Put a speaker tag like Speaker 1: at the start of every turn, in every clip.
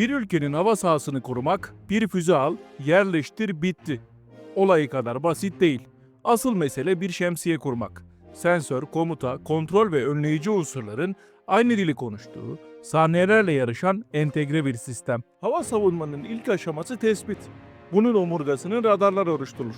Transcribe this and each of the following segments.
Speaker 1: Bir ülkenin hava sahasını korumak, bir füze al, yerleştir, bitti. Olayı kadar basit değil. Asıl mesele bir şemsiye kurmak. Sensör, komuta, kontrol ve önleyici unsurların aynı dili konuştuğu, saniyelerle yarışan entegre bir sistem. Hava savunmanın ilk aşaması tespit. Bunun omurgasını radarlar oluşturur.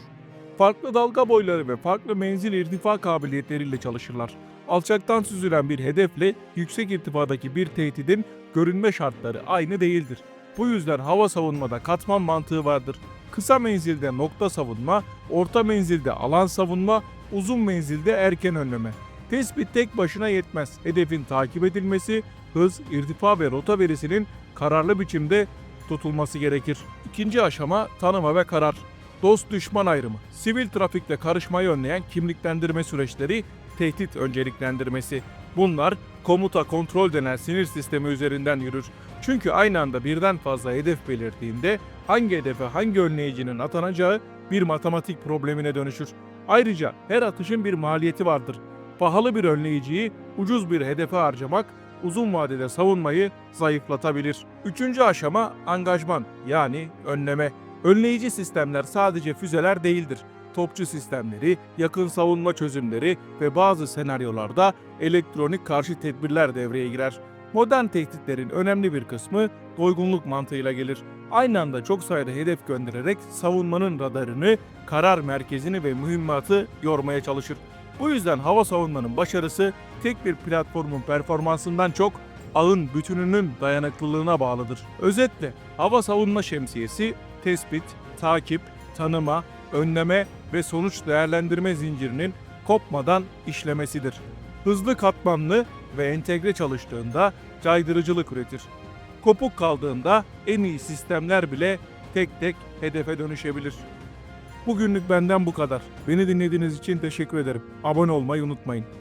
Speaker 1: Farklı dalga boyları ve farklı menzil irtifa kabiliyetleriyle çalışırlar. Alçaktan süzülen bir hedefle yüksek irtifadaki bir tehdidin görünme şartları aynı değildir. Bu yüzden hava savunmada katman mantığı vardır. Kısa menzilde nokta savunma, orta menzilde alan savunma, uzun menzilde erken önleme. Tespit tek başına yetmez. Hedefin takip edilmesi, hız, irtifa ve rota verisinin kararlı biçimde tutulması gerekir. İkinci aşama tanıma ve karar. Dost düşman ayrımı. Sivil trafikle karışmayı önleyen kimliklendirme süreçleri, tehdit önceliklendirmesi. Bunlar komuta kontrol denen sinir sistemi üzerinden yürür. Çünkü aynı anda birden fazla hedef belirdiğinde hangi hedefe hangi önleyicinin atanacağı bir matematik problemine dönüşür. Ayrıca her atışın bir maliyeti vardır. Pahalı bir önleyiciyi ucuz bir hedefe harcamak uzun vadede savunmayı zayıflatabilir. Üçüncü aşama angajman yani önleme. Önleyici sistemler sadece füzeler değildir. Topçu sistemleri, yakın savunma çözümleri ve bazı senaryolarda elektronik karşı tedbirler devreye girer. Modern tehditlerin önemli bir kısmı doygunluk mantığıyla gelir. Aynı anda çok sayıda hedef göndererek savunmanın radarını, karar merkezini ve mühimmatı yormaya çalışır. Bu yüzden hava savunmanın başarısı tek bir platformun performansından çok ağın bütününün dayanıklılığına bağlıdır. Özetle hava savunma şemsiyesi tespit, takip, tanıma, önleme ve sonuç değerlendirme zincirinin kopmadan işlemesidir. Hızlı katmanlı ve entegre çalıştığında caydırıcılık üretir. Kopuk kaldığında en iyi sistemler bile tek tek hedefe dönüşebilir. Bugünlük benden bu kadar. Beni dinlediğiniz için teşekkür ederim. Abone olmayı unutmayın.